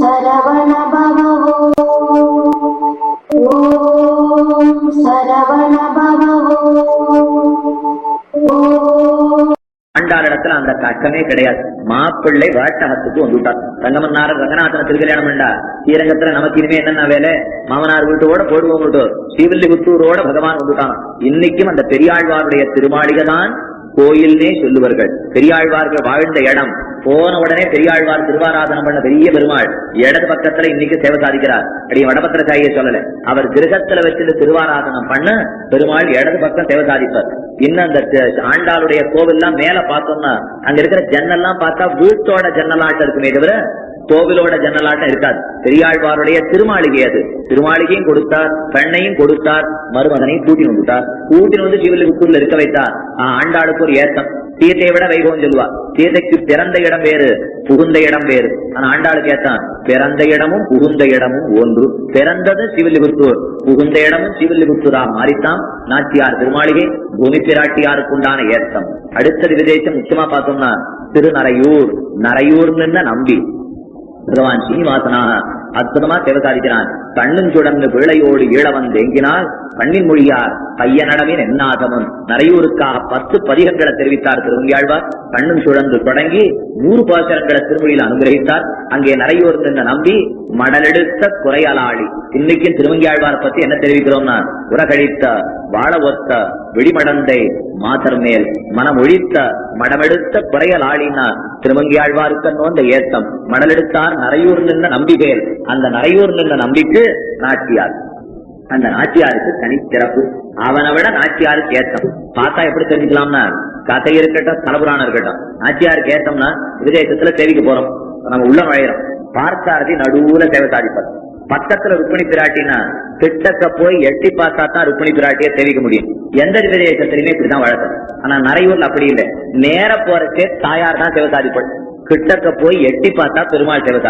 சரவண ஓம் அந்த கஷ்டமே கிடையாது. மாப்பிள்ளை வாட்டகத்துக்கு வந்துட்டார். ரங்கமன்னாரர் ரங்கநாதன திருக்கல்யாணம் பண்ணா. ஸ்ரீரங்கத்துல நமக்கு இனிமே என்னென்ன வேலை? மாமனார் வீட்டோட போடுவோம் வீட்டு ஸ்ரீவில்லிபுத்தூரோட பகவான் வந்துட்டான். இன்னைக்கும் அந்த பெரியாழ்வாருடைய திருமாளிகை தான் கோயில்னே சொல்லுவார்கள். பெரியாழ்வார்கள் வாழ்ந்த இடம். போன உடனே பெரியாழ்வார் திருவாராதனம் பண்ண பெரிய பெருமாள். இடது பக்கத்துல இன்னைக்கு சேவை சாதிக்கிறார். வடபத்திர வடபத்திரசாயியை சொல்லல. அவர் கிரகத்துல வச்சிருந்து திருவாராதனம் பண்ண பெருமாள் இடது பக்கம் சேவை சாதிப்பார். இன்னும் அந்த ஆண்டாளுடைய ஆண்டாளுடைய எல்லாம் மேல பார்த்தோம்னா அங்க இருக்கிற ஜன்னல்லாம் பார்த்தா வீட்டோட ஜன்னலாட்டம் இருக்குமே தவிர கோவிலோட ஜன்னலாட்டம் இருக்காது. பெரியாழ்வாருடைய திருமாளிகை அது. திருமாளிகையும் கொடுத்தார் பெண்ணையும் கொடுத்தார் மருமகனையும் கூட்டி வந்துட்டார் கூட்டி வந்து சிவலிபுத்தூர்ல இருக்க வைத்தார். ஆ, ஆண்டாளுக்கு ஒரு ஏத்தம் தீர்த்தை விட வைபவம் சொல்லுவா. தீர்த்தைக்கு பிறந்த இடம் வேறு புகுந்த இடம் வேறு. ஆனா ஆண்டாளுக்கு ஏத்தான் பிறந்த இடமும் புகுந்த இடமும் ஒன்று. பிறந்தது சிவலிபுத்தூர் புகுந்த இடமும் சிவலிபுத்தூரா மாறித்தான். நாச்சியார் திருமாளிகை பூமி பிராட்டியாருக்குண்டான ஏத்தம் அடுத்தது விதேசம் முக்கியமா பார்த்தோம்னா திருநரையூர் நரையூர்னு நம்பி. பகவான் சீனிவாசனாக அற்புதமா சேவசாதிக்கிறான் கண்ணும் சுடர்ந்து பிள்ளையோடு ஈழவன் தேங்கினால் கண்ணின் மொழியார் பையனடவின் என்னாதமும் நரையூருக்காக பத்து பதிகங்களை தெரிவித்தார் திருவங்கியாழ்வார் கண்ணும் சுழந்து தொடங்கி நூறு பாசரங்களை திருமொழியில் அனுகிரகித்தார். அங்கே நரையூர் நின்று நம்பி மடலெடுத்த குறையலாளி. இன்னைக்கும் திருவங்கியாழ்வார பத்தி என்ன தெரிவிக்கிறோம்னா உரகழித்த வாழ ஒத்த வெடிமடந்தை மாதர் மேல் மனமொழித்த மடமெடுத்த குறையலாளினா திருமங்கியாழ்வாருக்கு நோந்த ஏத்தம். மடலெடுத்தார் நரையூர் நின்ற நம்பிகையில் அந்த நரையூர் நின்ற நம்பிக்கு நாச்சியார். அந்த நாச்சியாருக்கு தனிச்சிறப்பு அவனை விட நாச்சியாருக்கு ஏத்தம் பார்த்தா எப்படி தெரிஞ்சுக்கலாம்னா கதை இருக்கட்டும் தலபுராணம் இருக்கட்டும். நாச்சியாருக்கு ஏத்தம்னா விதேசத்துல சேவிக்க போறோம். நம்ம உள்ள நுழையிறோம். பார்த்தாரதி நடுவுல சேவை சாதிப்பார் பக்கத்துல ருக்மிணி பிராட்டினா கிட்டக்க போய் எட்டி பார்த்தா தான் ருக்மிணி பிராட்டியை தெரிவிக்க முடியும். எந்த விதேசத்திலுமே இப்படிதான் வழக்கம். ஆனா நரையூர்ல அப்படி இல்லை. நேர போறச்சே தாயார் தான் தேவை சாதிப்பாள் கிட்டக்க போய் எட்டி பார்த்தா பெருமாள் சேவை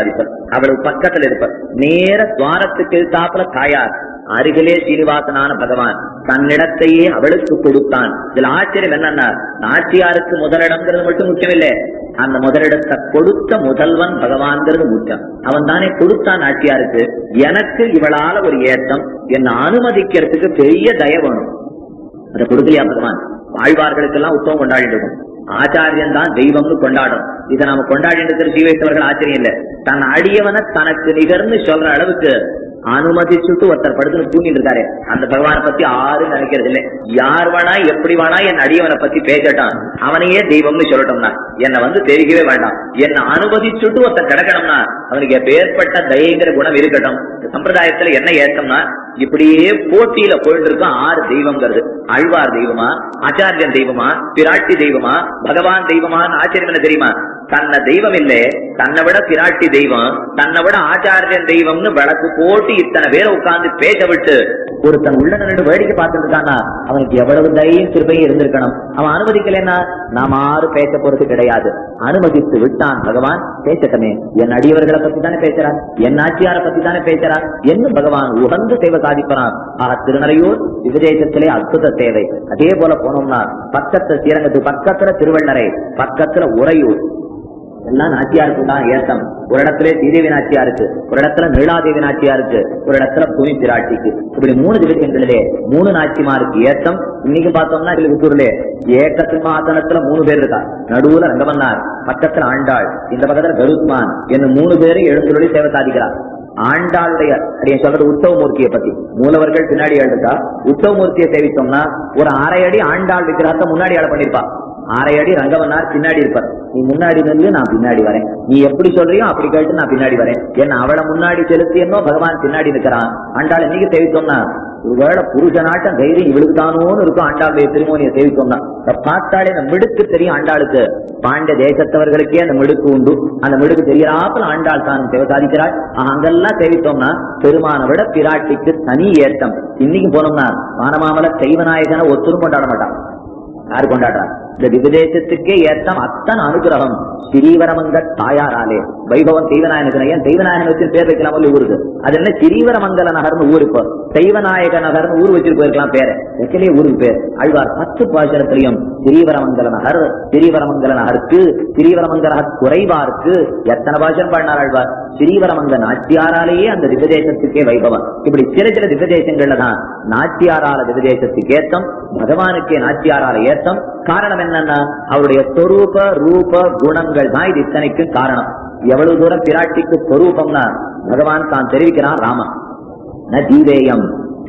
அவளுக்கு பக்கத்துல இருப்பர். நேர துவாரத்துக்கு எதிர்த்தாப்புல தாயார் அருகிலே சீனிவாசனான பகவான் தன்னிடத்தையே அவளுக்கு கொடுத்தான். இதுல ஆச்சரியம் என்னன்னா நாச்சியாருக்கு முதலிடம்ங்கிறது மட்டும் முக்கியமில்லை. அந்த முதலிடத்தை கொடுத்த முதல்வன் பகவான்ங்கிறது முக்கியம். அவன் தானே கொடுத்தான் நாச்சியாருக்கு. எனக்கு இவளால ஒரு ஏத்தம் என்னை அனுமதிக்கிறதுக்கு பெரிய தய வேணும். அதை கொடுக்கலையா பகவான்? வாழ்வார்களுக்கெல்லாம் உத்தவம் கொண்டாடிட்டு இருக்கும். ஆச்சாரியன் தான் தெய்வம்னு கொண்டாடும் இதை நாம கொண்டாடி இருக்கிற சீவைத்தவர்கள் ஆச்சரியம் இல்ல. தன் அடியவனை தனக்கு நிகர்னு சொல்ற அளவுக்கு அனுமதிச்சுட்டு ஒருத்தர் படுத்து தூங்கிட்டு இருக்காரு. அந்த பகவானை பத்தி யாரும் நினைக்கிறது இல்ல யார் வேணா எப்படி வேணா என் அடியவனை பத்தி பேசட்டான் அவனையே தெய்வம்னு சொல்லட்டோம்னா. என்னை வந்து தெரிவிக்கவே வேண்டாம். என்னை அனுமதிச்சுட்டு ஒருத்தன் கிடக்கணும்னா அவனுக்கு ஏற்பட்ட தயங்கிற குணம் இருக்கட்டும். சம்பிரதாயத்துல என்ன ஏற்றம்னா இப்படியே போட்டியில போயிட்டு இருக்கும் ஆறு தெய்வம்ங்கிறது. ஆழ்வார் தெய்வமா ஆச்சாரியன் தெய்வமா பிராட்டி தெய்வமா பகவான் தெய்வமான்னு ஆச்சரியம் என்ன தெரியுமா? தன்னை தெய்வம் இல்லை தன்னை விட பிராட்டி தெய்வம் தன்னை விட ஆச்சாரியன் தெய்வம்னு விளக்கு போட்டு போட்டு இத்தனை பேரை உட்கார்ந்து பேச விட்டு ஒருத்தன் உள்ள நின்று வேடிக்கை பார்த்துட்டு இருக்கானா அவனுக்கு எவ்வளவு தைரியம் திருப்பையும் இருந்திருக்கணும். அவன் அனுமதிக்கலன்னா நாம் ஆறு பேச போறது கிடையாது. அனுமதித்து விட்டான் பகவான் பேசட்டமே. என் அடியவர்களை பத்தி தானே பேசுறார் என் ஆட்சியாரை பத்தி தானே பேசுறார். என்னும் பகவான் உகந்து சேவை சாதிப்பான் ஆக திருநறையூர் விதேசத்திலே அற்புத சேவை அதே போல போனோம்னா பக்கத்துல ஸ்ரீரங்கத்துக்கு பக்கத்துல திருவள்ளரை பக்கத்துல உறையூர். எல்லாம் நாச்சியாருக்கு தான் ஏத்தம்? ஒரு இடத்துல ஸ்ரீதேவி நாச்சியா இருக்கு ஒரு இடத்துல நீலாதேவி நாச்சியா இருக்கு ஒரு இடத்துல பூமி பிராட்டிக்கு. இப்படி மூணு திவசங்களிலே மூணு நாச்சிமாருக்கு ஏத்தம். இன்னைக்கு பார்த்தோம்னா திருப்பூர்ல ஏக சிம்மாசனத்துல மூணு பேர் இருக்கா? நடுவுல ரங்கமன்னார் பக்கத்துல ஆண்டாள் இந்த பக்கத்துல கருத்மான் என்று மூணு பேரும் எழுந்துருளி சேவை சாதிக்கிறார். ஆண்டாளுடைய அடியே சொல்றது உத்தவமூர்த்தியை பத்தி. மூலவர்கள் பின்னாடி எழுதுக்கா உத்தவமூர்த்தியை சேவித்தோம்னா ஒரு அரை அடி ஆண்டாள் விக்கிரகத்தை முன்னாடி ஆள பண்ணிருப்பா. ஆரை அடி ரங்கவனார் பின்னாடி இருப்பார். நீ முன்னாடி நின்று நான் பின்னாடி வரேன். நீ எப்படி சொல்றியோ அப்படி கேட்டு நான் பின்னாடி வரேன். என்ன அவளை முன்னாடி செலுத்தியனோ பகவான் பின்னாடி நிற்கிறான். அண்டாள் இன்னைக்கு தெரிவித்தோம்னா ஒருவேளை புருஷனாட்டம் தைரியம் இவளுக்கு தானோன்னு இருக்கும் ஆண்டாளுடைய திருமோனியை சேவித்தோம்னா. பார்த்தாலே அந்த மிடுக்கு தெரியும் ஆண்டாளுக்கு பாண்டிய தேசத்தவர்களுக்கே அந்த மிடுக்கு உண்டு. அந்த மிடுக்கு தெரியாமல் ஆண்டாள் தான் சேவை சாதிக்கிறாள் அங்கெல்லாம் சேவித்தோம்னா பெருமான விட பிராட்டிக்கு தனி ஏற்றம். இன்னைக்கு போனோம்னா வானமாமல தெய்வநாயகனை ஒத்துரும் கொண்டாட மாட்டான். யாரு கொண்டாடுறான் இந்த விபதேசத்துக்கே ஏத்தம் அத்தனை அனுகிரகம் ஸ்ரீவரமங்க தாயாராலே. வைபவம் தெய்வநாயகனுக்கு தெய்வநாயகன் பேர் வைக்கலாம் ஊருக்கு. அது என்ன? ஸ்ரீவரமங்கல நகர்னு ஊர் இப்போ தெய்வநாயக நகர்னு ஊர் வச்சுட்டு போயிருக்கலாம் பேரு. வைக்கலே ஊருக்கு பேர். அழ்வார் பத்து பாசனத்திலையும் ஸ்ரீவரமங்கல நகர் ஸ்ரீவரமங்கல நகருக்கு ஸ்ரீவரமங்கல குறைவாருக்கு எத்தனை பாசனம் பாடினார் அழ்வார்? ஸ்ரீவரமங்க நாச்சியாராலேயே அந்த திவ்யதேசத்துக்கே வைபவம். இப்படி சில சில திவ்யதேசங்கள்ல தான் நாட்டியாரால திவ்யதேசத்துக்கு ஏத்தம் பகவானுக்கே நாச்சியாரால ஏத்தம். காரணம் என்னன்னா அவருடைய சொரூப ரூப குணங்கள் தான் இது இத்தனைக்கும் காரணம். எவ்வளவு தூரம் பிராட்டிக்கு சொரூபம்னா பகவான் தான் தெரிவிக்கிறான் ராமன் ந ஜீவேயம்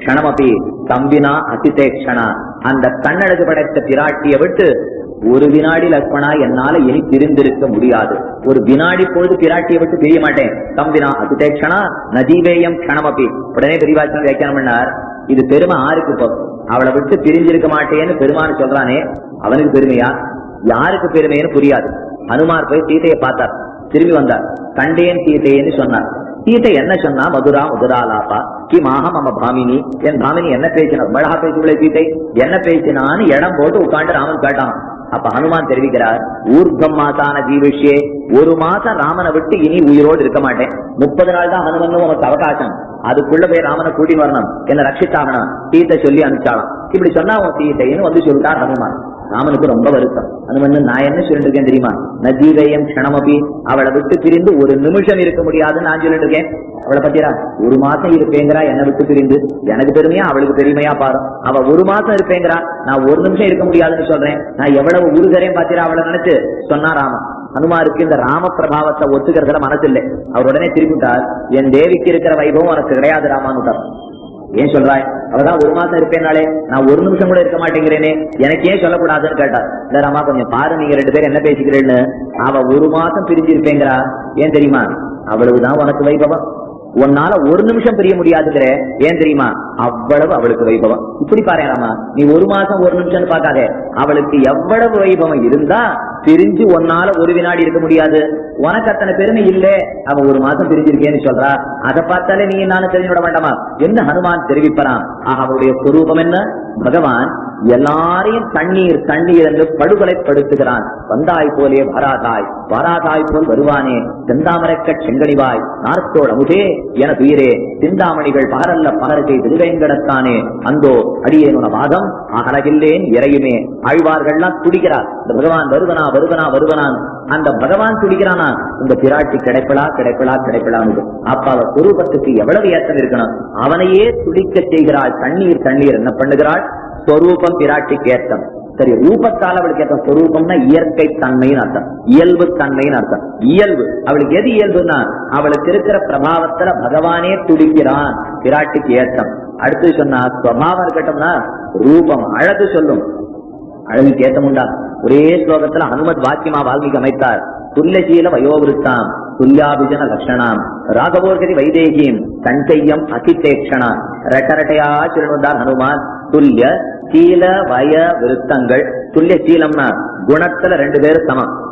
கணமபி தம்பினா அதிதேக்ஷணா அந்த கண்ணழகு படைத்த பிராட்டியை விட்டு ஒரு வினாடி லக்ஷ்மணா என்னால இனி பிரிந்திருக்க முடியாது. ஒரு வினாடி பொழுது பிராட்டியை விட்டு பிரிய மாட்டேன். தம்பினா அதிதேக்ஷணா நஜீவேயம் கணமபி உடனே பெரியவாச்சன் வியாக்கியானம் பண்ணார். இது பெருமை ஆருக்கு போகும். அவளை விட்டு பிரிஞ்சிருக்க மாட்டேன்னு பெருமான்னு சொல்றானே அவனுக்கு பெருமையா? யாருக்கு பெருமைன்னு புரியாது. ஹனுமார் போய் சீத்தையை பார்த்தார். திரும்பி வந்தார். கண்டேன் சீத்தையன்னு சொன்னார். சீத்தை என்ன சொன்னா? மதுரா முதராலாப்பா கி மாஹ மம பாமினி. என் பாமினி என்ன பேசினார்? மழகா பேசுகளே சீத்தை. என்ன பேசினான்னு இடம் போட்டு உட்காந்து ராமன் கேட்டான். அப்ப ஹனுமான் தெரிவிக்கிறார் ஊர்க்கம் மாசான ஜீவிஷே ஒரு மாசம் ராமனை விட்டு இனி உயிரோடு இருக்க மாட்டேன். முப்பது நாள் தான் ஹனுமன் உனக்கு அவகாசம். அதுக்குள்ள போய் ராமனை கூட்டி வரணும். என்ன ரட்சித்தாகணும் சீத்தை சொல்லி அனுப்பிச்சாலும். இப்படி சொன்னா உன் சீதைன்னு வந்து சொல்லிட்டார் ஹனுமான். ராமனுக்கு ரொம்ப வருத்தம். ஹனுமன் நான் என்ன சொல்லிட்டு இருக்கேன் தெரியுமா? நஜீவேயம் க்ஷணமபி அவளை விட்டு பிரிந்து ஒரு நிமிஷம் இருக்க முடியாதுன்னு நான் சொல்லிட்டு இருக்கேன் அவளை பத்திரா ஒரு மாசம் இருப்பேங்கிறா என்னை விட்டு பிரிந்து. எனக்கு பெருமையா அவளுக்கு பெருமையா பாரு. அவ ஒரு மாசம் இருப்பேங்கிறா நான் ஒரு நிமிஷம் இருக்க முடியாதுன்னு சொல்றேன். நான் எவ்வளவு உருகரையும் பாத்திரா அவளை நினைச்சு? சொன்னா ராமன். அனுமாருக்கு இந்த ராம பிரபாவத்தை ஒத்துக்கிறதுல மனசு இல்லை அவர் உடனே திரும்பிட்டார் என் தேவிக்கு இருக்கிற வைபவம் உனக்கு கிடையாது ராமானுட்டார் ஏன் சொல்றாய்? அவதான் ஒரு மாசம் இருப்பேனாலே நான் ஒரு நிமிஷம் கூட இருக்க மாட்டேங்கிறேனே எனக்கு ஏன் சொல்லக்கூடாதுன்னு கேட்டார். இல்ல ராமா கொஞ்சம் பாரு நீங்க ரெண்டு பேரும் என்ன பேசிக்கிறேன்னு அவ ஒரு மாசம் பிரிஞ்சு இருப்பேங்கிறா ஏன் தெரியுமா? அவ்வளவுதான் உனக்கு வைபவம். உன்னால ஒரு நிமிஷம் பிரிய முடியாதுங்கிற. ஏன் தெரியுமா? அவ்வளவு அவளுக்கு வைபவம். இப்படி பாரு நீ ஒரு மாசம் ஒரு நிமிஷம் பார்க்காத. அவளுக்கு எவ்வளவு வைபவம் இருந்தா பிரிஞ்சு உன்னால ஒரு வினாடி இருக்க முடியாது. உனக்கு அத்தனை பெருமை இல்ல. அவ ஒரு மாசம் பிரிஞ்சிருக்கேன்னு சொல்றா. அதை பார்த்தாலே நீ நானும் தெரிஞ்சு விட வேண்டாமா என்ன ஹனுமான் தெரிவிப்பறான்? ஆக அவருடைய என்ன? பகவான் எல்லாரையும் தண்ணீர் தண்ணீர் என்று படுகொலைப்படுத்துகிறான் வந்தாய் போலே வராதாய் வராதாய் போல் வருவானே. செந்தாமரைக்க செங்கனிவாய். நார்த்தோட அமுதே என துயிரே. சிந்தாமணிகள் பகரல்ல பகரத்தை திருவேங்கடத்தானே அந்தோ அடியேனுன வாதம் அகலகில்லேன் இறையுமே. ஆழ்வார்கள்லாம் துடிக்கிறார். இந்த பகவான் வருவனா வருவனா வருவனான். அந்த பகவான் துடிக்கிறானா? இந்த பிராட்டி கிடைப்பலா கிடைப்பலா கிடைப்பலான்னு அப்ப அவ குரூபத்துக்கு எவ்வளவு ஏற்றம் இருக்கணும்? அவனையே துடிக்க செய்கிறாள். தண்ணீர் தண்ணீர் என்ன பண்ணுகிறாள்? ஸ்வரூபம் பிராட்டிக்கு ஏற்றம் சரி ரூபத்தால் அவளுக்கு ஏற்ற ஸ்வரூபம்னா இயற்கை தன்மைன்னு அர்த்தம். இயல்பு தன்மைன்னு அர்த்தம். இயல்பு. அவளுக்கு எது இயல்புன்னா அவளுக்கு இருக்கிற பிரபாவத்துல பகவானே துடிக்கிறான் பிராட்டிக்கு ஏற்றம் அடுத்து சொன்னா ஸ்வபாவம் இருக்கட்டும்னா ரூபம் அழகு சொல்லும். அழகுக்கு ஏத்தம் உண்டா? ஒரே ஸ்லோகத்துல ஹனுமத் வாக்கியமா வால்மீகி அமைத்தார். துல்லசீல வயோவிருத்தாம் துல்யாபிஜன லட்சணாம் ராகவோர்கதி வைதேகியும் சஞ்சையம் அதிதேக்ஷணா ரெட்டரட்டையா சொல்லுவதார் ஹனுமான். துல்லிய சீல வய விருத்தங்கள். துல்லிய சீலம்னா குணத்துல ரெண்டு பேரும் சமம்.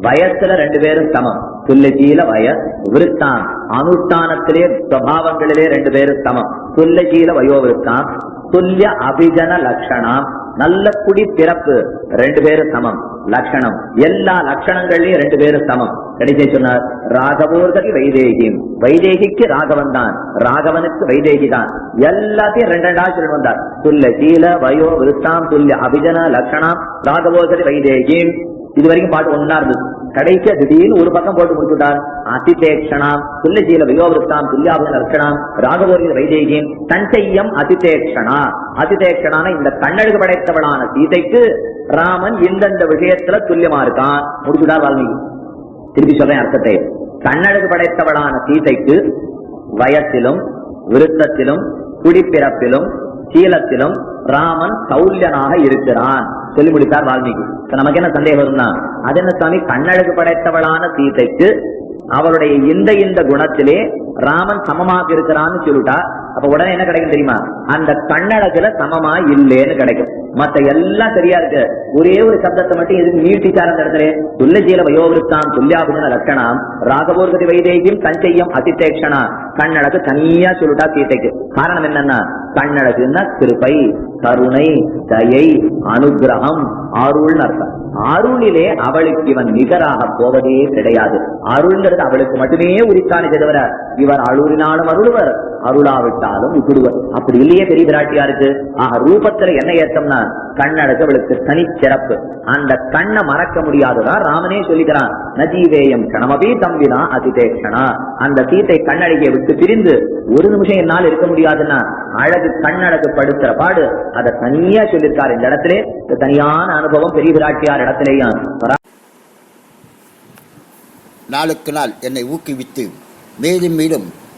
வயசுல ரெண்டு பேரும் சமம். துல்லியசீல வய விருத்தான். அனுஷ்டானத்திலே சுவாவங்களிலே ரெண்டு பேரும் சமம். துல்லியசீல வயோ விருத்தான் துல்லிய அபிஜன லட்சணம். நல்ல குடி பிறப்பு ரெண்டு பேரும் சமம். லட்சணம். எல்லா லட்சணங்கள்லயும் ரெண்டு பேரும் சமம். கடைசி சொன்னார் ராகவோர்கதி வைதேகியும் வைதேகிக்கு ராகவன் தான். ராகவனுக்கு வைதேகி தான். எல்லாத்தையும் ரெண்டு ரெண்டா சொல்லி வந்தார் துல்ல சீல வயோ விருத்தாம் துல்லிய அபிஜன லட்சணம் ராகவோர்கதி வைதேகியும் இது வரைக்கும் பாட்டு ஒன்னா இருந்தது. கடைசியா திடீர்னு ஒரு பக்கம் போட்டு முடிச்சுட்டார் அதிதேக்ஷணாம் துல்லிசீல வியோவிருத்தாம் துல்லியாபுதன் அர்ச்சனாம் ராகவோரின் வைதேகியம் தஞ்சையம் அதிதேக்ஷணா. அதிதேக்ஷனான இந்த கண்ணழுகு படைத்தவளான சீதைக்கு ராமன் இந்தந்த விஷயத்துல துல்லியமா இருக்கான். முடிச்சுட்டார் வால்மீகி. திருப்பி சொல்றேன் அர்த்தத்தை. கண்ணழகு படைத்தவளான சீதைக்கு வயசிலும் விருத்தத்திலும் குடிப்பிறப்பிலும் சீலத்திலும் ராமன் சௌல்யனாக இருக்கிறான். சொல்லி முடித்தார் வால்மீகி. நமக்கு என்ன சந்தேகம் வரும்னா அது என்ன சுவாமி கண்ணழகு படைத்தவளான சீதைக்கு அவளுடைய இந்த இந்த குணத்திலே ராமன் சமமாக இருக்கிறான்னு சொல்லிட்டா அப்ப உடனே என்ன கிடைக்கும் தெரியுமா? அந்த கண்ணழகுல சமமா இல்லேன்னு கிடைக்கும். மத்த எல்லாம் சரியா இருக்கு. ஒரே ஒரு சப்தத்தை மட்டும் எதுக்கு நீட்டிச்சார் அந்த இடத்துல? துல்லஜீல வயோவிருத்தாம் துல்லியாபுஜன லட்சணம் ராகவோர்கதி வைதேகியும் சஞ்சயம் அதிதேக்ஷணா கண்ணழகு தனியா சொல்லிட்டா சீத்தைக்கு. காரணம் என்னன்னா கண்ணழகுன்னா கிருப்பை கருணை தயை அனுகிரகம் அருள்னு அர்த்தம். அருளிலே அவளுக்கு இவன் நிகராக போவதே கிடையாது. அருள்ங்கிறது அவளுக்கு மட்டுமே உரித்தானே தவிர இவர் அருளினாலும் அருள்வர். அருளாவிட்டாலும் இப்படி அப்படி இல்லையே பெரிய பிராட்டியாருக்கு. ஆக ரூபத்துல என்ன ஏற்றம்னா கண்ணழகு அவளுக்கு தனிச்சிறப்பு. அந்த கண்ணை மறக்க முடியாதுதான் ராமனே சொல்லிக்கிறான். நஜீவேயம் கணமபி தம்பினா அதிதேஷனா அந்த சீத்தை கண்ணழகியை விட்டு பிரிந்து ஒரு நிமிஷம் என்னால் இருக்க முடியாதுன்னா அழகு கண்ணழகு படுத்துற பாடு அதை தனியா சொல்லியிருக்காரு இந்த இடத்துல. இந்த தனியான அனுபவம் பெரிய பிராட்டியார் இடத்துலயும். நாளுக்கு நாள் என்னை ஊக்குவித்து மேலும் மேலும்